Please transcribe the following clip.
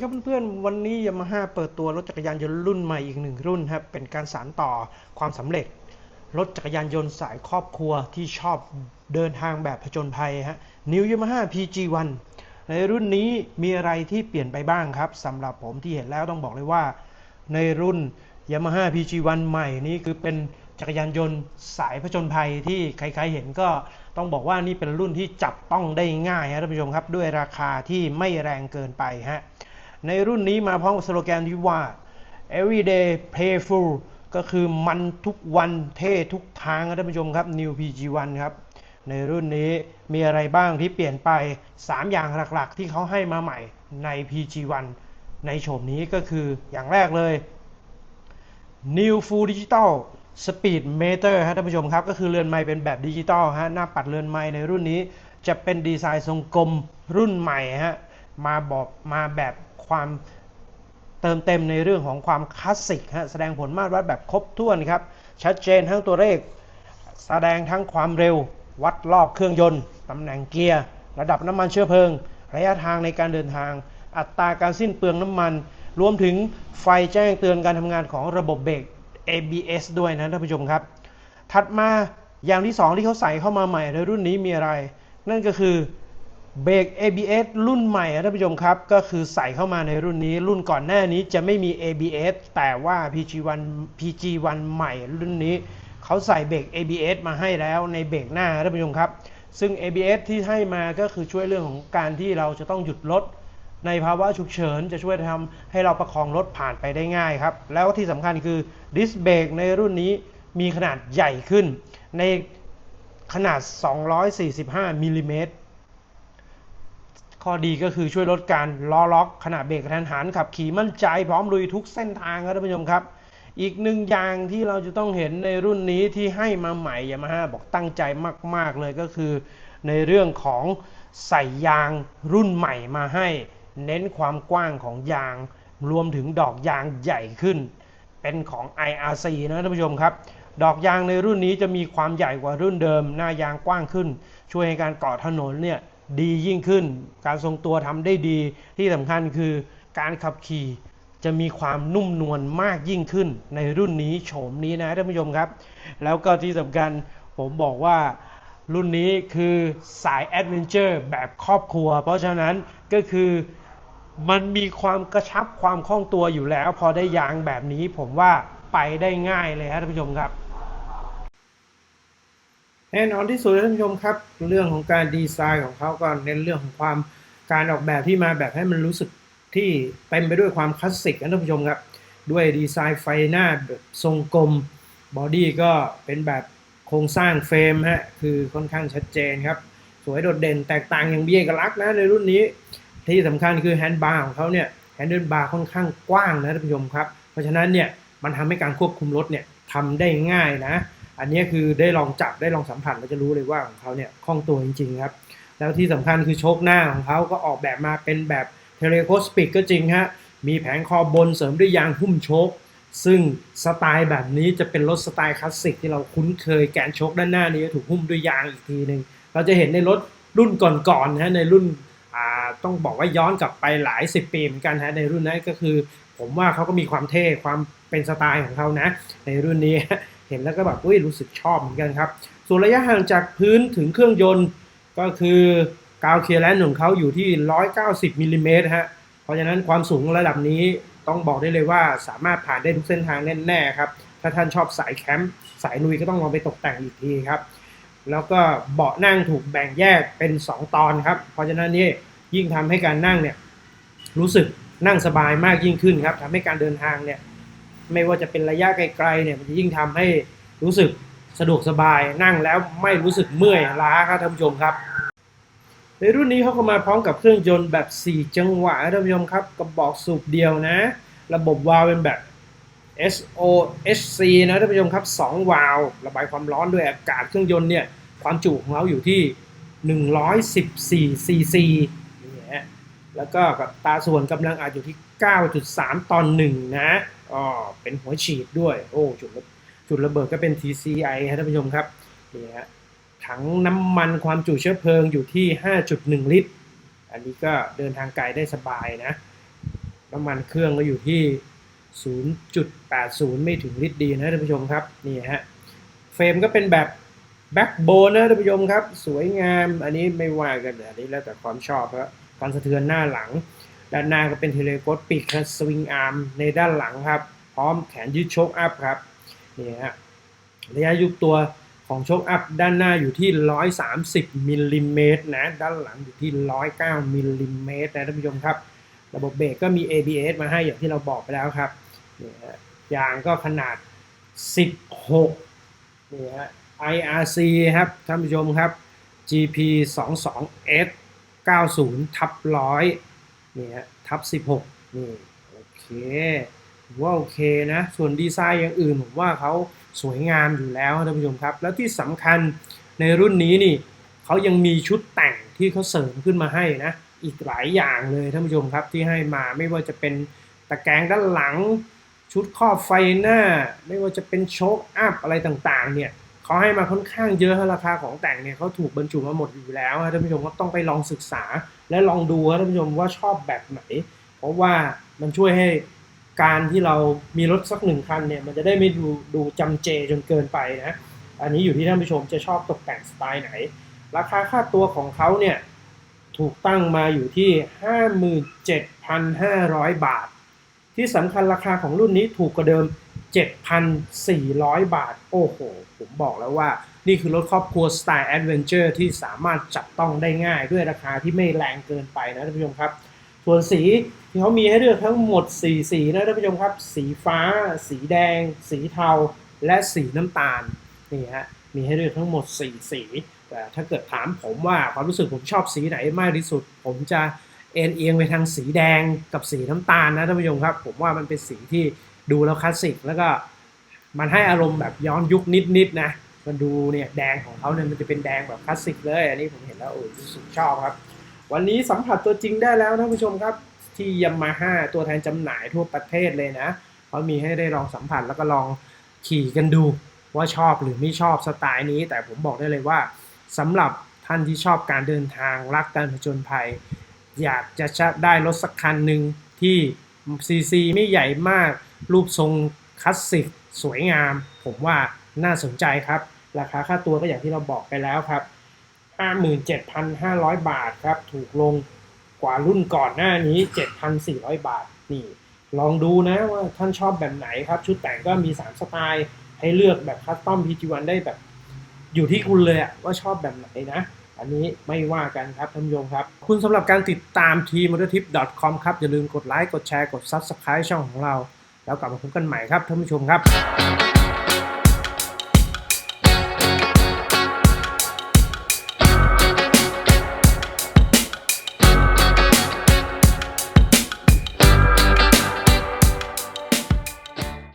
ครับเพื่อนๆ วันนี้ยามาฮ่าเปิดตัวรถจักรยานยนต์รุ่นใหม่อีกหนึ่งรุ่นครับ เป็นการสานต่อความสำเร็จ รถจักรยานยนต์สายครอบครัวที่ชอบเดินทางแบบผจญภัยฮะ New Yamaha PG1 ในรุ่นนี้มีอะไรที่เปลี่ยนไปบ้างครับสำหรับผมที่เห็นแล้วต้องบอกเลยว่า ในรุ่น Yamaha PG1 ใหม่นี้คือเป็นจักรยานยนต์สายผจญภัยที่ใครๆเห็นก็ต้องบอกว่านี่เป็นรุ่นที่จับต้องได้ง่ายฮะท่านผู้ชมครับ ด้วยราคาที่ไม่แรงเกินไปฮะ ในรุ่นนี้มาพร้อมกับสโลแกนที่ว่า everyday playful ก็คือมันทุกวันเท่ทุกทางครับท่านผู้ชมครับ New PG1 ครับ ในรุ่นนี้มีอะไรบ้างที่เปลี่ยนไป 3 อย่างหลักๆ ที่เขาให้มาใหม่ใน PG1 ในโฉมนี้ก็คืออย่างแรกเลย New Full Digital Speed Meter ฮะท่านผู้ชมครับ ก็คือเรือนไม้เป็นแบบดิจิตอลฮะหน้าปัดเรือนไม้ในรุ่นนี้จะเป็นดีไซน์ทรงกลมรุ่นใหม่ฮะมาบอกมาแบบ ความเติมเต็มในเรื่องของความคลาสสิกฮะแสดงผลมาตรวัดแบบครบถ้วนครับ ชัดเจนทั้งตัวเลข แสดงทั้งความเร็ว วัดรอบเครื่องยนต์ตำแหน่งเกียร์ ระดับน้ำมันเชื้อเพลิง ระยะทางในการเดินทาง อัตราการสิ้นเปลืองน้ำมัน รวมถึงไฟแจ้งเตือนการทำงานของระบบเบรก ABS ด้วยนะท่านผู้ชมครับ ถัดมาอย่างที่ 2 ที่เขาใส่เข้ามาใหม่ในรุ่นนี้มีอะไร นั่นก็คือ เบรก ABS รุ่นใหม่ท่านผู้ชมครับ ก็คือใส่เข้ามาในรุ่นนี้ รุ่นก่อนหน้านี้จะไม่มี ABS แต่ว่า PG1 PG1 ใหม่รุ่นนี้ เขาใส่เบรก ABS มาให้แล้วในเบรกหน้าท่านผู้ชมครับ ซึ่ง ABS ที่ให้มาก็คือช่วยเรื่องของการที่เราจะต้องหยุดรถในภาวะฉุกเฉินจะช่วยทำให้เราประคองรถผ่านไปได้ง่ายครับ แล้วที่สำคัญคือดิสเบรกในรุ่นนี้มีขนาดใหญ่ขึ้น ในขนาด 245มิลลิเมตร ข้อดีก็คือช่วยลดการล้อล็อกขณะเบรกกระทันหันขับขี่มั่นใจพร้อมลุยทุกเส้นทางครับท่านผู้ชมครับ อีกหนึ่งอย่างที่เราจะต้องเห็นในรุ่นนี้ที่ให้มาใหม่ยามาฮ่าบอกตั้งใจมาก ๆ เลยก็คือ ในเรื่องของใส่ยางรุ่นใหม่มาให้ เน้นความกว้างของยาง รวมถึงดอกยางใหญ่ขึ้น เป็นของ IRC นะท่านผู้ชมครับดอกยางในรุ่นนี้จะมีความใหญ่กว่ารุ่นเดิม หน้ายางกว้างขึ้น ช่วยให้การเกาะถนนเนี่ย ดียิ่งขึ้น การทรงตัวทำได้ดีที่สำคัญคือการขับขี่จะมีความนุ่มนวลมากยิ่งขึ้นในรุ่นนี้โฉมนี้นะท่านผู้ชมครับ แล้วก็ที่สำคัญผมบอกว่ารุ่นนี้คือสายแอดเวนเจอร์แบบครอบครัว เพราะฉะนั้นก็คือมันมีความกระชับความคล่องตัวอยู่แล้ว พอได้ยางแบบนี้ผมว่าไปได้ง่ายเลยครับท่านผู้ชมครับ แน่นอนที่สุดท่านผู้ชมครับ เรื่องของการดีไซน์ของเขาก็เน้นเรื่องของความการออกแบบที่มาแบบให้มันรู้สึกที่เต็มไปด้วยความคลาสสิกนะท่านผู้ชมครับ ด้วยดีไซน์ไฟหน้าแบบทรงกลมบอดี้ก็เป็นแบบโครงสร้างเฟรมฮะคือค่อนข้างชัดเจนครับ สวยโดดเด่นแตกต่างอย่างมีเอกลักษณ์นะในรุ่นนี้ ที่สำคัญคือแฮนด์บาร์ของเขาเนี่ยแฮนด์บาร์ค่อนข้างกว้างนะท่านผู้ชมครับ เพราะฉะนั้นเนี่ยมันทำให้การควบคุมรถเนี่ยทำได้ง่ายนะ อันนี้คือได้ลองจับได้ลองสัมผัสเราจะรู้เลยว่าของเขาเนี่ยคล่องตัวจริง ๆ ครับ แล้วที่สำคัญคือโชคหน้าของเขาก็ออกแบบมาเป็นแบบเทเลโคสปิกก็จริงฮะมีแผงคอบนเสริมด้วยยางหุ้มโชคซึ่งสไตล์แบบนี้จะเป็นรถสไตล์คลาสสิกที่เราคุ้นเคยแกนโชคด้านหน้านี้ถูกหุ้มด้วยยางอีกทีหนึ่งเราจะเห็นในรถรุ่นก่อนๆนะในรุ่นต้องบอกว่าย้อนกลับไปหลายสิบปีเหมือนกันฮะในรุ่นนั้นก็คือ ผมว่าเขาก็มีความเท่ความเป็นสไตล์ของเขานะ ในรุ่นนี้ เห็นแล้วก็แบบอุ้ยรู้สึกชอบเหมือนกันครับ ส่วนระยะห่างจากพื้นถึงเครื่องยนต์ก็คือกาวเคลียร์แลนด์ของเขาอยู่ที่ 190มิลลิเมตรฮะ เพราะฉะนั้นความสูงระดับนี้ต้องบอกได้เลยว่าสามารถผ่านได้ทุกเส้นทางแน่ๆครับ ถ้าท่านชอบสายแคมป์สายลุยก็ต้องลองไปตกแต่งอีกทีครับ แล้วก็เบาะนั่งถูกแบ่งแยกเป็น 2 ตอนครับ เพราะฉะนั้นนี่ยิ่งทำให้การนั่งเนี่ยรู้สึกนั่งสบายมากยิ่งขึ้นครับทำให้การเดินทางเนี่ย ไม่ว่าจะเป็นระยะไกลๆเนี่ยมันจะยิ่งทำให้รู้สึกสะดวกสบายนั่งแล้วไม่รู้สึกเมื่อยล้าครับท่านผู้ชมครับ ในรุ่นนี้เขาก็มาพร้อมกับเครื่องยนต์แบบ 4 จังหวะท่านผู้ชมครับกระบอกสูบเดียวนะ ระบบวาล์วเป็นแบบ SOHC นะท่านผู้ชมครับ 2 วาล์วระบายความร้อนด้วยอากาศเครื่องยนต์เนี่ยความจุของเราอยู่ที่ 114 cc นี่ฮะ แล้วก็กับตาส่วนกำลังอาจอยู่ที่ 9.3ตอนหนึ่งนะอ๋อเป็นหัวฉีดด้วย โอ้จุดระจุดระเบิดก็เป็น TCI ฮะท่านผู้ชมครับนี่ฮะถังน้ำมันความจุเชื้อเพลิงอยู่ที่ 5.1 ลิตร อันนี้ก็เดินทางไกลได้สบายนะ น้ำมันเครื่องก็อยู่ที่ 0.80 ไม่ถึงลิตรดีนะท่านผู้ชมครับนี่ฮะเฟรมก็เป็นแบบแบ็กโบนนะท่านผู้ชมครับ สวยงามอันนี้ไม่ว่ากันอันนี้แล้วแต่ความชอบครับ การสะเทือนหน้าหลัง ด้านหน้าก็เป็นเทเลโกดปีกสวิงอาร์มในด้านหลังครับ พร้อมแขนยืดโชคอัพครับนี่ฮะระยะยุบตัวของโชคอัพด้านหน้าอยู่ที่ 130มิลลิเมตรนะด้านหลังอยู่ที่ 109มิลลิเมตรนะท่านผู้ชมครับ ระบบเบรกก็มี ABS มาให้อย่างที่เราบอกไปแล้วครับนี่ฮะยางก็ขนาด 16นี่ฮะ IRC ครับท่านผู้ชมครับ GP 2 2 S 90ทับ100นี่ฮะทับ 16 นี่โอเคผมว่าโอเคนะ ส่วนดีไซน์อย่างอื่นผมว่าเขาสวยงามอยู่แล้วท่านผู้ชมครับ แล้วที่สำคัญในรุ่นนี้นี่เขายังมีชุดแต่งที่เขาเสริมขึ้นมาให้นะ อีกหลายอย่างเลยท่านผู้ชมครับที่ให้มาไม่ว่าจะเป็นตะแกรงด้านหลังชุดครอบไฟหน้า ไม่ว่าจะเป็นโชคอัพอะไรต่างๆเนี่ย เขาให้มาค่อนข้างเยอะราคาของแต่งเนี่ยเขาถูกบรรจุมาหมดอยู่แล้วท่านผู้ชมก็ต้องไปลองศึกษา และลองดูท่านผู้ชมว่าชอบแบบไหน เพราะว่ามันช่วยให้การที่เรามีรถสักหนึ่งคันเนี่ยมันจะได้ไม่ดูดูจำเจจนเกินไปนะอันนี้อยู่ที่ท่านผู้ชมจะชอบตกแต่งสไตล์ไหน ราคาค่าตัวของเขาเนี่ยถูกตั้งมาอยู่ที่ 57,500 บาท ที่สำคัญราคาของรุ่นนี้ถูกกว่าเดิม 7,400 บาท โอ้โห ผมบอกแล้วว่า นี่คือรถครอบครัวสไตล์แอดเวนเจอร์ที่สามารถจับต้องได้ง่ายด้วยราคาที่ไม่แรงเกินไปนะท่านผู้ชมครับ ส่วนสีที่เขามีให้เลือกทั้งหมด 4 สีนะท่านผู้ชมครับ สีฟ้า สีแดง สีเทา และสีน้ำตาล นี่ฮะ มีให้เลือกทั้งหมด 4 สีแต่ถ้าเกิดถามผมว่าความรู้สึกผมชอบสีไหนมากที่สุด ผมจะเอ็นเอียงไปทางสีแดงกับสีน้ำตาลนะท่านผู้ชมครับ ผมว่ามันเป็นสีที่ ดูแล้วคลาสสิกแล้วก็มันให้อารมณ์แบบย้อนยุคนิดๆนะ มันดูเนี่ยแดงของเขาเนี่ยมันจะเป็นแดงแบบคลาสสิกเลย อันนี้ผมเห็นแล้วโอ้รู้สึกชอบครับ วันนี้สัมผัสตัวจริงได้แล้วท่านผู้ชมครับ ที่ยามาฮ่าตัวแทนจำหน่ายทั่วประเทศเลยนะเขามีให้ได้ลองสัมผัสแล้วก็ลองขี่กันดูว่าชอบหรือไม่ชอบสไตล์นี้ แต่ผมบอกได้เลยว่าสำหรับท่านที่ชอบการเดินทางรักการผจญภัย อยากจะได้รถสักคันหนึ่งที่ ซีซีไม่ใหญ่มาก รูปทรงคลาสสิกสวยงาม ผมว่าน่าสนใจครับ ราคาค่าตัวก็อย่างที่เราบอกไปแล้วครับ 57,500 บาทครับ ถูกลงกว่ารุ่นก่อนหน้านี้ 7,400 บาทนี่ ลองดูนะว่าท่านชอบแบบไหนครับ ชุดแต่งก็มี 3 สไตล์ ให้เลือกแบบคัสตอม PG1 ได้แบบ อยู่ที่คุณเลยอะว่าชอบแบบไหนนะ อันนี้ไม่ว่ากันครับท่านผู้ชมครับ คุณสำหรับการติดตาม t m o t o r t i p com ครับ อย่าลืมกดไลค์กดแชร์กด Subscribe ช่องของเรา แล้วกลับมาพบกันใหม่ครับท่านผู้ชมครับ